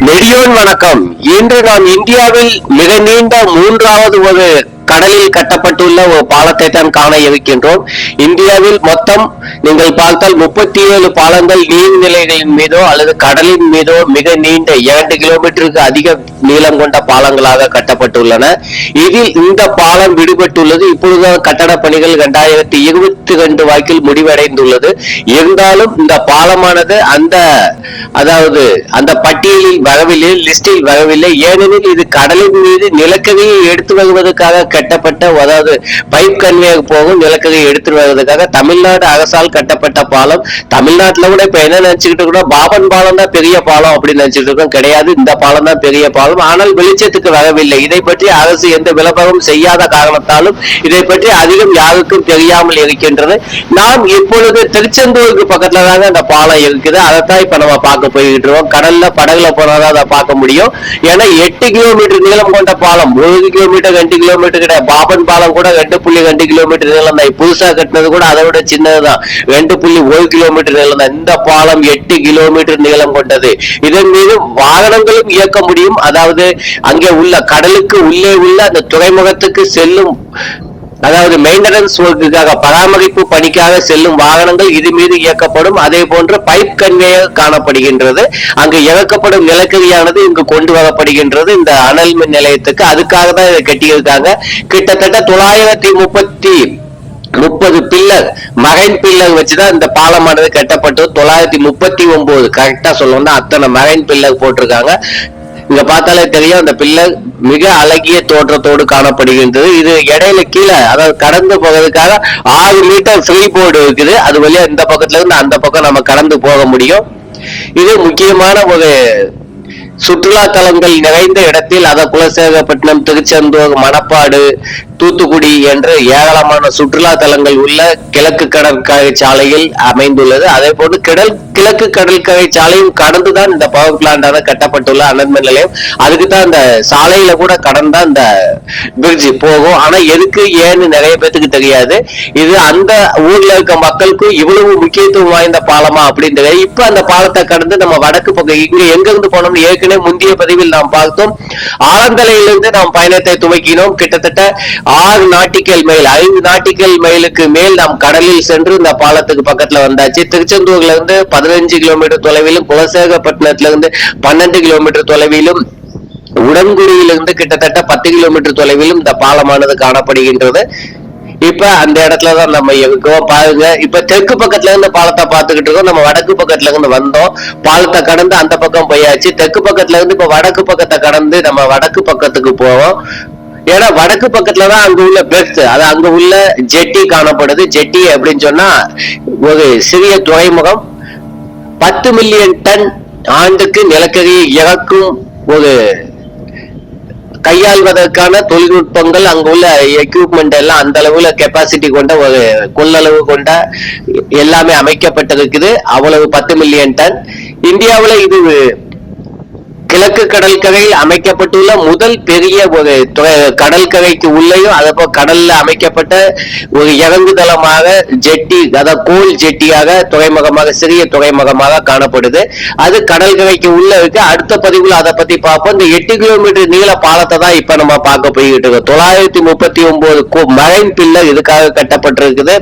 நெடியோன் வணக்கம். இன்று நாம் இந்தியாவில் மிக நீண்ட மூன்றாவது ஒரு கடலில் கட்டப்பட்டுள்ள ஒரு பாலத்தை தான் காண இருக்கின்றோம். இந்தியாவில் மொத்தம் நீங்கள் பார்த்தால் முப்பத்தி ஏழு பாலங்கள் நீர்நிலைகளின் மீதோ அல்லது கடலின் மீதோ மிக நீண்ட இரண்டு கிலோமீட்டருக்கு அதிக நீளம் கொண்ட பாலங்களாக கட்டப்பட்டுள்ளன. இதில் இந்த பாலம் விடுபட்டுள்ளது. இப்பொழுது கட்டட பணிகள் இரண்டாயிரத்தி இருபத்தி ரெண்டு வாக்கில் முடிவடைந்துள்ளது. இருந்தாலும் இந்த பாலமானது அந்த அதாவது அந்த பட்டியலில் வரவில்லை லிஸ்டில் வரவில்லை. ஏனெனில் இது கடலின் மீது நிலக்கரியை எடுத்து வருவதற்காக கட்டப்பட்ட அதாவது பைப் கன்வேயர் போகும் நிலக்கரி எடுத்துட்டு வர்றதுக்காக தமிழ்நாடு அரசால் கட்டப்பட்ட பாலம். தமிழ்நாட்டில் கூட இப்போ என்ன நினச்சிக்கிட்டு இருக்கோம் பாபன் பாலம் தான் பெரிய பாலம் அப்படின்னு நினைச்சிட்டு இருக்கோம். கிடையாது இந்த பாலம் தான் பெரிய பாலம். ஆனால் வெளிச்சத்துக்கு வரவில்லை. இதை பற்றி அரசு எந்த விளம்பரம் செய்யாத காரணத்தாலும் இதை பற்றி அதிகம் யாருக்கும் தெரியாமல் இருக்கின்றது. நாம் இப்பொழுது திருச்செந்தூருக்கு பக்கத்துல தாங்க அந்த பாலம் இருக்குது. அதைத்தான் இப்ப நம்ம பார்க்க போய்கிட்டு இருக்கோம். கடல்ல படகுல போனாதான் அதை பார்க்க முடியும். ஏன்னா எட்டு கிலோமீட்டர் நீளம் கொண்ட பாலம் ஒரு கிலோமீட்டர் ரெண்டு கிலோமீட்டர் கிடையாது பாபன் பாலம் கூட ரெண்டு புள்ளி ரெண்டு கிலோமீட்டர் நீளம் தான். புதுசா கட்டினது கூட அதை விட சின்னதுதான் ரெண்டு புள்ளி ஒரு கிலோமீட்டர் நீளம் தான். இந்த பாலம் எட்டு கிலோமீட்டர் நீளம் கொண்டது. இதன் மீது வாகனங்களும் இயக்க முடியும். அதாவது அங்கே உள்ள கடலுக்கு உள்ளே உள்ள அந்த துறைமுகத்துக்கு செல்லும் அதாவது மெயின்டெனன்ஸ் ஒர்க்குக்காக பராமரிப்பு பணிக்காக செல்லும் வாகனங்கள் இது மீது இயக்கப்படும். அதே போன்று பைப் கன்வேயர் காணப்படுகின்றது. அங்கு இறக்கப்படும் நிலக்கரியானது இங்கு கொண்டு வரப்படுகின்றது. இந்த அனல் மின் நிலையத்துக்கு அதுக்காக தான் இதை கட்டியிருக்காங்க. கிட்டத்தட்ட தொள்ளாயிரத்தி முப்பத்தி முப்பது பில்லர் மரைன் பில்லர் வச்சுதான் இந்த பாலமானது கட்டப்பட்டு தொள்ளாயிரத்தி முப்பத்தி ஒன்பது கரெக்டா சொல்லணும்னா அத்தனை மரைன் பில்லர் போட்டிருக்காங்க. இங்க பார்த்தாலே தெரியும் அந்த பிள்ளை மிக அழகிய தோற்றத்தோடு காணப்படுகின்றது. இது இடையில கீழே அதாவது கடந்து போகிறதுக்காக ஆறு மீட்டர் ஃப்ரீ போர்டு இருக்குது. அது வழியா இந்த பக்கத்துல இருந்து அந்த பக்கம் நம்ம கடந்து போக முடியும். இது முக்கியமான ஒரு சுற்றுலா தலங்கள் நிறைந்த இடத்தில் அத குலசேகப்பட்டினம் திருச்செந்தூர் மணப்பாடு தூத்துக்குடி என்று ஏராளமான சுற்றுலா தலங்கள் உள்ள கிழக்கு கடற்கரை சாலையில் அமைந்துள்ளது. அதே போன்று கிடல் கிழக்கு கடற்கரை சாலையும் கடந்துதான் இந்த பவர் பிளான்டான கட்டப்பட்டுள்ள அனல்மின் நிலையம். அதுக்கு தான் இந்த சாலையில கூட கடந்தா இந்த பிரிட்ஜ் போகும். ஆனா எதுக்கு ஏன்னு நிறைய பேத்துக்கு தெரியாது. இது அந்த ஊர்ல இருக்க மக்களுக்கும் இவ்வளவு முக்கியத்துவம் வாய்ந்த பாலமா அப்படின்னு தெரியாது இப்ப அந்த பாலத்தை கடந்து நம்ம வடக்கு பக்கம் இங்க எங்க இருந்து போனோம்னு ஏற்கனவே முந்தைய பதிவில் நாம் பார்த்தோம். ஆலந்தலையிலிருந்து நாம் பயணத்தை துவக்கினோம். கிட்டத்தட்ட ஆறு நாட்டிக்கல் மைல் ஐந்து நாட்டிக்கல் மைலுக்கு மேல் நாம் கடலில் சென்று இந்த பாலத்துக்கு பக்கத்துல வந்தாச்சு. திருச்செந்தூர்ல இருந்து பதினஞ்சு கிலோமீட்டர் தொலைவிலும் குலசேகப்பட்டினத்துல இருந்து பன்னெண்டு கிலோமீட்டர் தொலைவிலும் உடன்குடியிலிருந்து கிட்டத்தட்ட பத்து கிலோமீட்டர் தொலைவிலும் இந்த பாலமானது காணப்படுகின்றது. இப்ப அந்த இடத்துல தான் நம்ம இருக்கோம் பாருங்க. இப்ப தெற்கு பக்கத்துல இருந்து பாலத்தை பார்த்துக்கிட்டு இருக்கோம். நம்ம வடக்கு பக்கத்துல இருந்து வந்தோம். பாலத்தை கடந்து அந்த பக்கம் போயாச்சு. தெற்கு பக்கத்துல இருந்து இப்ப வடக்கு பக்கத்தை கடந்து நம்ம வடக்கு பக்கத்துக்கு போவோம். ஏன்னா வடக்கு பக்கத்துல தான் அங்க உள்ள பெர்த் அது அங்க உள்ள ஜெட்டி காணப்படுது. ஜெட்டி அப்படின்னு சொன்னா ஒரு சிறிய துறைமுகம். பத்து மில்லியன் டன் ஆண்டுக்கு நிலக்கரி இறக்கும் ஒரு கையாள்வதற்கான தொழில்நுட்பங்கள் அங்குள்ள எக்யூப்மெண்ட் எல்லாம் அந்த அளவுல கெப்பாசிட்டி கொண்ட ஒரு கொள்ளளவு கொண்ட எல்லாமே அமைக்கப்பட்டிருக்குது. அவ்வளவு பத்து மில்லியன் டன் இந்தியாவில் இது கிழக்கு கடற்கரையில் அமைக்கப்பட்டுள்ள முதல் பெரிய ஒரு துறை- கடற்கரைக்கு உள்ளேயும் அதப்போ கடல்ல அமைக்கப்பட்ட ஒரு இறங்குதளமாக ஜெட்டி அதாவது கோல் ஜெட்டியாக துறைமுகமாக சிறிய துறைமுகமாக காணப்படுது. அது கடற்கரைக்கு உள்ள இருக்கு. அடுத்த பதிவுல அதை பத்தி பார்ப்போம். இந்த எட்டு கிலோமீட்டர் நீள பாலத்தை தான் இப்ப நம்ம பார்க்க போய்கிட்டு இருக்கோம். தொள்ளாயிரத்தி முப்பத்தி ஒன்பது மரைன் பில்லர் இதுக்காக கட்டப்பட்டிருக்குது.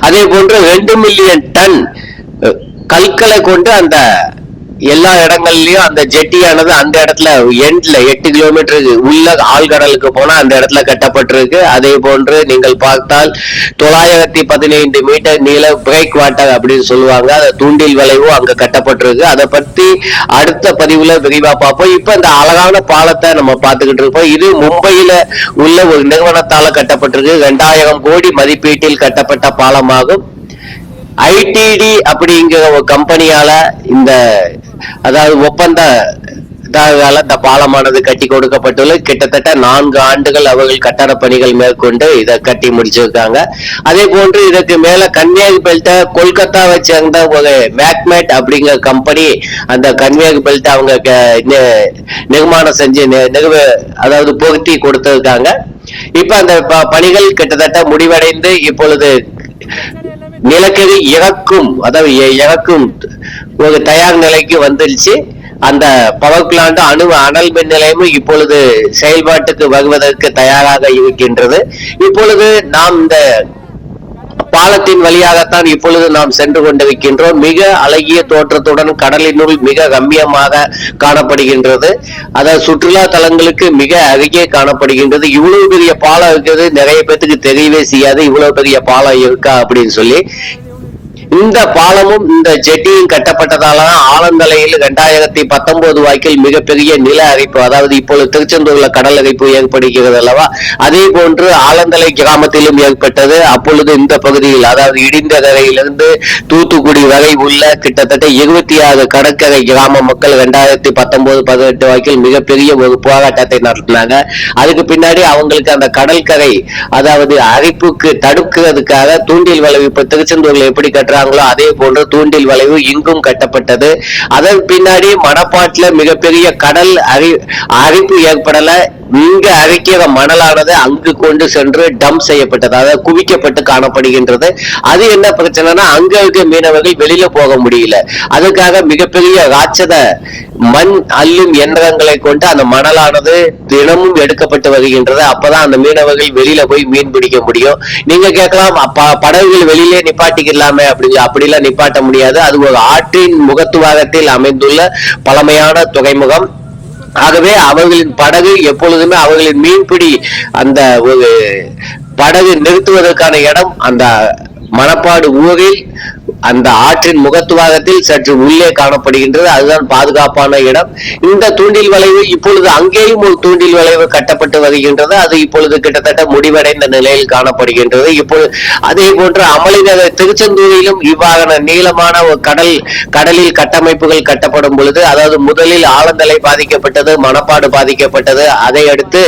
அதே போன்று ரெண்டு மில்லியன் டன் கல்களை கற்களை கொண்டு அந்த எல்லா இடங்கள்லயும் அந்த ஜெட்டியானது அந்த இடத்துல எண்ட்ல எட்டு கிலோமீட்டருக்கு உள்ள ஆழ்கடலுக்கு போனா அந்த இடத்துல கட்டப்பட்டிருக்கு. அதே போன்று நீங்கள் பார்த்தால் தொள்ளாயிரத்தி பதினைந்து மீட்டர் நீள பிரேக் வாட்டர் அப்படின்னு சொல்லுவாங்க. அந்த தூண்டில் வளைவும் அங்க கட்டப்பட்டிருக்கு. அதை பத்தி அடுத்த பதிவுல விரிவா பார்ப்போம். இப்ப இந்த அழகான பாலத்தை நம்ம பார்த்துக்கிட்டு இருப்போம். இது மும்பையில உள்ள ஒரு நிறுவனத்தால கட்டப்பட்டிருக்கு. ரெண்டாயிரம் கோடி மதிப்பீட்டில் கட்டப்பட்ட பாலமாகும். ஐடிடி அப்படிங்கிற ஒரு கம்பெனியால இந்த அதாவது ஒப்பந்த இதாகால இந்த பாலமானது கட்டி கொடுக்கப்பட்டுள்ளது. கிட்டத்தட்ட நான்கு ஆண்டுகள் அவர்கள் கட்டட பணிகள் மேற்கொண்டு இதை கட்டி முடிச்சிருக்காங்க. அதே போன்று இதற்கு மேல கன்னியாகு பெல்ட்டை கொல்கத்தாவை சேர்ந்த ஒரு மேக்மேட் அப்படிங்கிற கம்பெனி அந்த கன்னியாகு பெல்ட் அவங்க க- நிர்மாணம் செஞ்சு நிறுவ அதாவது பொருத்தி கொடுத்திருக்காங்க. இப்ப அந்த ப- பணிகள் கிட்டத்தட்ட முடிவடைந்து இப்பொழுது நிலக்கரி இறக்கும் அதாவது இறக்கும் ஒரு தயார் நிலைக்கு வந்துருச்சு. அந்த பவர் பிளான்ட் அணு அனல் மின் நிலையமும் இப்பொழுது செயல்பாட்டுக்கு வருவதற்கு தயாராக இருக்கின்றது. இப்பொழுது நாம் இந்த பாலத்தின் வழியாகத்தான் இப்பொழுது நாம் சென்று கொண்டிருக்கின்றோம். மிக அழகிய தோற்றத்துடன் கடலினுள் மிக கம்மியமாக காணப்படுகின்றது. அதாவது சுற்றுலா தலங்களுக்கு மிக அருகே காணப்படுகின்றது. இவ்வளவு பெரிய பாலம் இருக்கிறது நிறைய பேத்துக்கு தெரியவே செய்யாது. இவ்வளவு பெரிய பாலம் இருக்கா அப்படின்னு சொல்லி. இந்த பாலமும் இந்த ஜெட்டியும் கட்டப்பட்டதால தான் ஆலந்தலையில் இரண்டாயிரத்தி பத்தொன்பது வாக்கில் மிகப்பெரிய நில அரிப்பு அதாவது இப்பொழுது திருச்செந்தூர்ல கடல் அரிப்பு ஏற்படுகிறது அல்லவா? அதே போன்று ஆலந்தலை கிராமத்திலும் ஏற்பட்டது. அப்பொழுது இந்த பகுதியில் அதாவது இடிந்த கரையிலிருந்து தூத்துக்குடி வரை உள்ள கிட்டத்தட்ட இருபத்தி ஆறு கடற்கரை கிராம மக்கள் இரண்டாயிரத்தி பத்தொன்பது பதினெட்டு வாக்கில் மிகப்பெரிய ஒரு போராட்டத்தை நடத்தினாங்க. அதுக்கு பின்னாடி அவங்களுக்கு அந்த கடற்கரை அதாவது அரிப்புக்கு தடுக்கிறதுக்காக தூண்டில் வளைவு இப்ப திருச்செந்தூர்ல எப்படி கட்டுறாங்களோ அதே போன்று தூண்டில் வளைவு இங்கும் கட்டப்பட்டது. அதன் பின்னாடி மணப்பாட்டில் மிகப்பெரிய கடல் அரி அரிப்பு ஏற்படல. இங்கு அரிக்கிற மணலானது அங்கு கொண்டு சென்று டம்ப் செய்யப்பட்டது அதாவது குவிக்கப்பட்டு காணப்படுகின்றது. அது என்ன பிரச்சனைனா அங்க இருக்க மீனவர்கள் வெளியில போக முடியல. அதுக்காக மிகப்பெரிய ராட்சத மண் அள்ளும் எந்திரங்களை கொண்டு அந்த மணலானது தினமும் எடுக்கப்பட்டு வருகின்றது. அப்பதான் அந்த மீனவர்கள் வெளியில போய் மீன் பிடிக்க முடியும். நீங்க கேட்கலாம் அப்ப படகுகள் வெளியிலே நிப்பாட்டிக்கலாமே அப்படி அப்படிலாம் நிப்பாட்ட முடியாது. அது ஒரு ஆற்றின் முகத்துவாகத்தில் அமைந்துள்ள பழமையான துறைமுகம். ஆகவே அவர்களின் படகு எப்பொழுதுமே அவர்களின் மீன்பிடி அந்த ஒரு படகு நிறுத்துவதற்கான இடம் அந்த மணப்பாடு ஊரில் அந்த ஆற்றின் முகத்துவாகத்தில் சற்று உள்ளே காணப்படுகின்றது. அதுதான் பாதுகாப்பான இடம். இந்த தூண்டில் வளைவு இப்பொழுது அங்கேயும் ஒரு தூண்டில் வளைவு கட்டப்பட்டு வருகின்றது. அது இப்பொழுது கிட்டத்தட்ட முடிவடைந்த நிலையில் காணப்படுகின்றது. இப்பொழுது அதே போன்று அமளிநகர் திருச்செந்தூரிலும் இவ்வாறான நீளமான ஒரு கடல் கடலில் கட்டமைப்புகள் கட்டப்படும் பொழுது அதாவது முதலில் ஆலந்தலை பாதிக்கப்பட்டது மணப்பாடு பாதிக்கப்பட்டது. அதை அடுத்து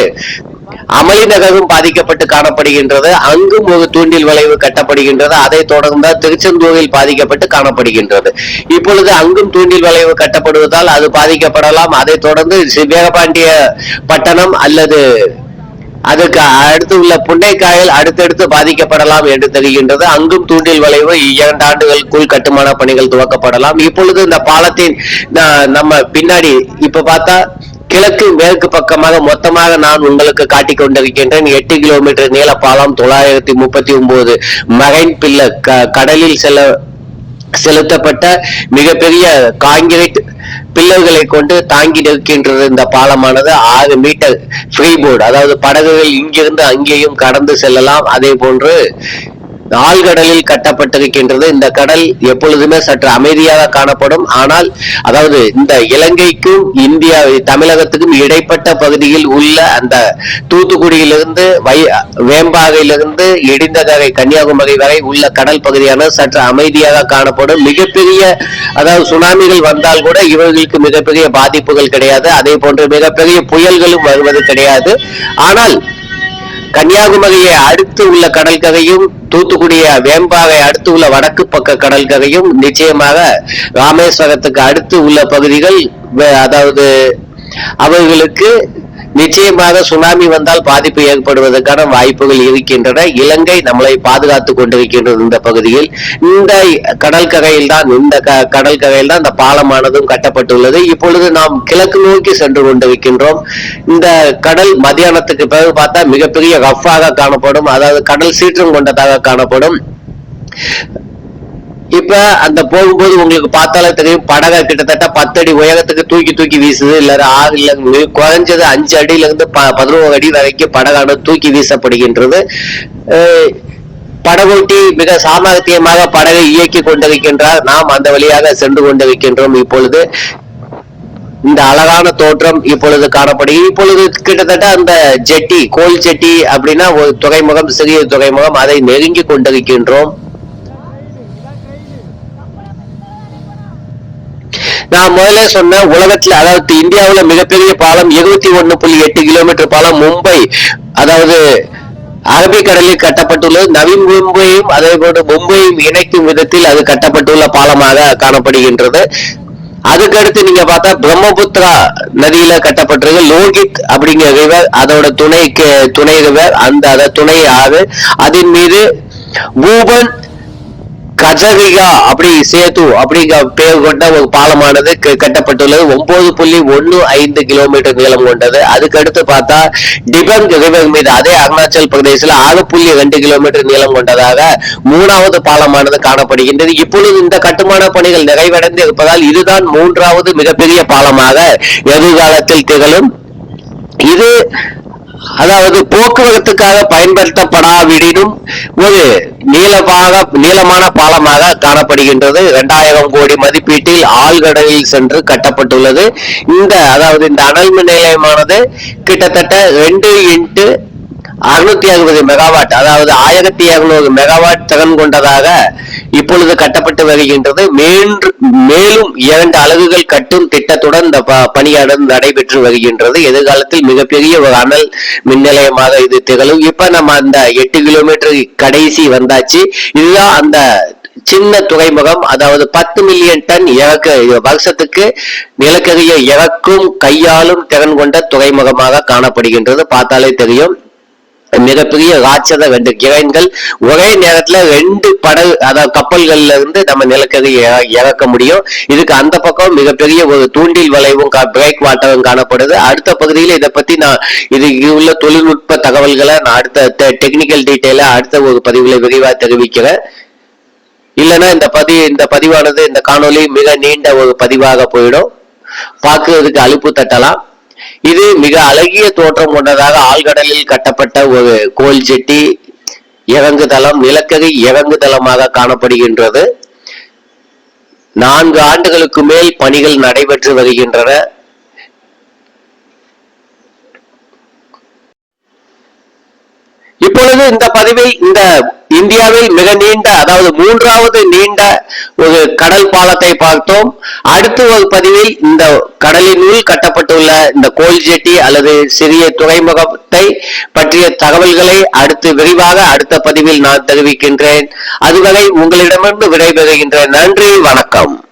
அமளி நகரும் பாதிக்கப்பட்டு காணப்படுகின்றது. அங்கும் ஒரு தூண்டில் வளைவு கட்டப்படுகின்றது. அதை தொடர்ந்து திருச்செந்தூரில் பாதிக்கப்பட்டு காணப்படுகின்றது. இப்பொழுது அங்கும் தூண்டில் வளைவு கட்டப்படுவதால் அது பாதிக்கப்படலாம். அதை தொடர்ந்து சி- வீரபாண்டிய பட்டணம் அல்லது அதுக்கு அடுத்து உள்ள புன்னைக்காயல் அடுத்தடுத்து பாதிக்கப்படலாம் என்று தெரிகின்றது. அங்கும் தூண்டில் வளைவு இரண்டு ஆண்டுகளுக்குள் கட்டுமான பணிகள் துவக்கப்படலாம். இப்பொழுது இந்த பாலத்தின் நம்ம பின்னாடி இப்ப பார்த்தா கிழக்கு மேற்கு பக்கமாக மொத்தமாக நான் உங்களுக்கு காட்டிக் கொண்டிருக்கின்றேன். எட்டு கிலோமீட்டர் நீள பாலம் தொள்ளாயிரத்தி முப்பத்தி ஒன்பது மகைன் பில்ல க- கடலில் செல்ல செலுத்தப்பட்ட மிகப்பெரிய காங்கிரீட் பில்லர்களை கொண்டு தாங்கி நிற்கின்றது இந்த பாலமானது. ஆறு மீட்டர் ஃப்ரீ போர்டு அதாவது படகுகள் இங்கிருந்து அங்கேயும் கடந்து செல்லலாம். அதே போன்று ஆழ்கடலில் கட்டப்பட்டிருக்கின்றது. இந்த கடல் எப்பொழுதுமே சற்று அமைதியாக காணப்படும். ஆனால் அதாவது இந்த இலங்கைக்கும் இந்தியா தமிழகத்துக்கும் இடைப்பட்ட பகுதியில் உள்ள அந்த தூத்துக்குடியிலிருந்து வை வேம்பாகையிலிருந்து இடிந்தகரை கன்னியாகுமரி வரை உள்ள கடல் பகுதியான சற்று அமைதியாக காணப்படும். மிகப்பெரிய அதாவது சுனாமிகள் வந்தால் கூட இவர்களுக்கு மிகப்பெரிய பாதிப்புகள் கிடையாது. அதே போன்று மிகப்பெரிய புயல்களும் வருவது கிடையாது. ஆனால் கன்னியாகுமரியை அடுத்து உள்ள கடற்கரையும் தூத்துக்குடிய வேம்பாவை அடுத்து உள்ள வடக்கு பக்க கடற்கரையும் நிச்சயமாக ராமேஸ்வரத்துக்கு அடுத்து உள்ள பகுதிகள் அதாவது அவர்களுக்கு நிச்சயமாக சுனாமி வந்தால் பாதிப்பு ஏற்படுவதற்கான வாய்ப்புகள் இருக்கின்றன. இலங்கை நம்மளை பாதுகாத்துக் கொண்டிருக்கின்றது இந்த பகுதியில். இந்த கடற்கரையில் தான் இந்த க- கடற்கரையில் தான் இந்த பாலமானதும் கட்டப்பட்டுள்ளது. இப்பொழுது நாம் கிழக்கு நோக்கி சென்று கொண்டிருக்கின்றோம். இந்த கடல் மத்தியானத்துக்கு பிறகு பார்த்தா மிகப்பெரிய ரஃப்பாக காணப்படும் அதாவது கடல் சீற்றம் கொண்டதாக காணப்படும். இப்ப அந்த போகும்போது உங்களுக்கு பார்த்தாலே தெரியும் படகை கிட்டத்தட்ட பத்து அடி உயரத்துக்கு தூக்கி தூக்கி வீசுது. இல்ல ஆறு இல்ல குறைஞ்சது அஞ்சு அடியில இருந்து ப- பதினோரு அடி வரைக்கும் படகானது தூக்கி வீசப்படுகின்றது. படகோட்டி மிக சாமர்த்தியமாக படகை இயக்கி கொண்டிருக்கின்றார். நாம் அந்த வழியாக சென்று கொண்டிருக்கின்றோம் இப்பொழுது. இந்த அழகான தோற்றம் இப்பொழுது காணப்படுகிறது இப்பொழுது கிட்டத்தட்ட அந்த ஜெட்டி கோல் ஜெட்டி அப்படின்னா ஒரு துறைமுகம் சிறிய துறைமுகம் அதை நெருங்கி கொண்டிருக்கின்றோம். நான் முதல்ல சொன்ன உலகத்துல அதாவது இந்தியாவுல மிகப்பெரிய பாலம் இருபத்தி ஒன்னு புள்ளி எட்டு கிலோமீட்டர் பாலம் மும்பை அதாவது அரபிக்கடலில் கட்டப்பட்டுள்ளது. நவீன் மும்பையும் அதே போன்று மும்பையும் இணைக்கும் விதத்தில் அது கட்டப்பட்டுள்ள பாலமாக காணப்படுகின்றது. அதுக்கடுத்து நீங்க பார்த்தா பிரம்மபுத்திரா நதியில கட்டப்பட்டிருக்கு. லோகித் அப்படிங்கிற ரிவர் அதோட துணைக்கு துணை ரிவர் அந்த அதை துணை ஆறு. அதன் மீது பூபன் கஜவிகா அப்படி சேது அப்படி பேர் கொண்ட ஒரு பாலமானது க- கட்டப்பட்டுள்ளது. ஒன்பது புள்ளி ஒன்னு ஐந்து கிலோமீட்டர் நீளம் கொண்டது. அதுக்கடுத்து பார்த்தா டிபங் ரிவர் மீது அதே அருணாச்சல் பிரதேசில் ஆறு புள்ளி ரெண்டு கிலோமீட்டர் நீளம் கொண்டதாக மூணாவது பாலமானது காணப்படுகின்றது. இப்பொழுது இந்த கட்டுமான பணிகள் நிறைவடைந்து இருப்பதால் இதுதான் மூன்றாவது மிகப்பெரிய பாலமாக எதிர்காலத்தில் திகழும். இது அதாவது போக்குவரத்துக்காக பயன்படுத்தப்படாவிடினும் ஒரு நீளமாக நீளமான பாலமாக காணப்படுகின்றது. இரண்டாயிரம் கோடி மதிப்பீட்டில் ஆழ்கடலில் சென்று கட்டப்பட்டுள்ளது. இந்த அதாவது இந்த அனல் மின் நிலையமானது கிட்டத்தட்ட ரெண்டு இன்ட்டு அறுநூத்தி அறுபது மெகாவாட் அதாவது ஆயிரத்தி இருநூறு மெகாவாட் திறன் கொண்டதாக இப்பொழுது கட்டப்பட்டு வருகின்றது. மேலும் இரண்டு அலகுகள் கட்டும் திட்டத்துடன் இந்த ப- பணியானது நடைபெற்று வருகின்றது. எதிர்காலத்தில் மிகப்பெரிய ஒரு அனல் மின் நிலையமாக இது திகழும். இப்ப நம்ம அந்த எட்டு கிலோமீட்டர் கடைசி வந்தாச்சு. இதுதான் அந்த சின்ன துறைமுகம். அதாவது பத்து மில்லியன் டன் இறக்க வருஷத்துக்கு நிலக்கரியை இறக்கும் கையாளும் திறன் கொண்ட துறைமுகமாக காணப்படுகின்றது. பார்த்தாலே தெரியும். மிகப்பெரிய ராட்சத ரெண்டு கிரைன்கள் ஒரே நேரத்துல ரெண்டு படகு அதாவது கப்பல்கள்ல இருந்து நம்ம நிலக்கரி இற- இறக்க முடியும். இதுக்கு அந்த பக்கம் மிகப்பெரிய ஒரு தூண்டில் வளைவும் பிரேக் வாட்டரும் காணப்படுது. அடுத்த பகுதியில் இதை பத்தி நான் இது உள்ள தொழில்நுட்ப தகவல்களை நான் அடுத்த டெக்னிக்கல் டீட்டெயில அடுத்த ஒரு பதிவுல விரிவா தெரிவிக்கிறேன். இல்லைன்னா இந்த பதி இந்த பதிவானது இந்த காணொளி மிக நீண்ட ஒரு பதிவாக போயிடும். பார்க்கறதுக்கு அலுப்பு தட்டலாம். இது மிக அழகிய தோற்றம் கொண்டதாக ஆழ்கடலில் கட்டப்பட்ட ஒரு கோல் ஜெட்டி இறங்குதளம் நிலக்கரி இறங்குதளமாக காணப்படுகின்றது. நான்கு ஆண்டுகளுக்கு மேல் பணிகள் நடைபெற்று வருகின்றன. இப்பொழுது இந்த பதிவில் இந்த இந்தியாவில் மிக நீண்ட அதாவது மூன்றாவது நீண்ட ஒரு கடல் பாலத்தை பார்த்தோம். அடுத்த ஒரு பதிவில் இந்த கடலினுள் கட்டப்பட்டுள்ள இந்த கோல் ஜெட்டி அல்லது சிறிய துறைமுகத்தை பற்றிய தகவல்களை அடுத்து விரிவாக அடுத்த பதிவில் நான் தெரிவிக்கின்றேன். அதுவரை உங்களிடமிருந்து விடைபெறுகின்ற நன்றி வணக்கம்.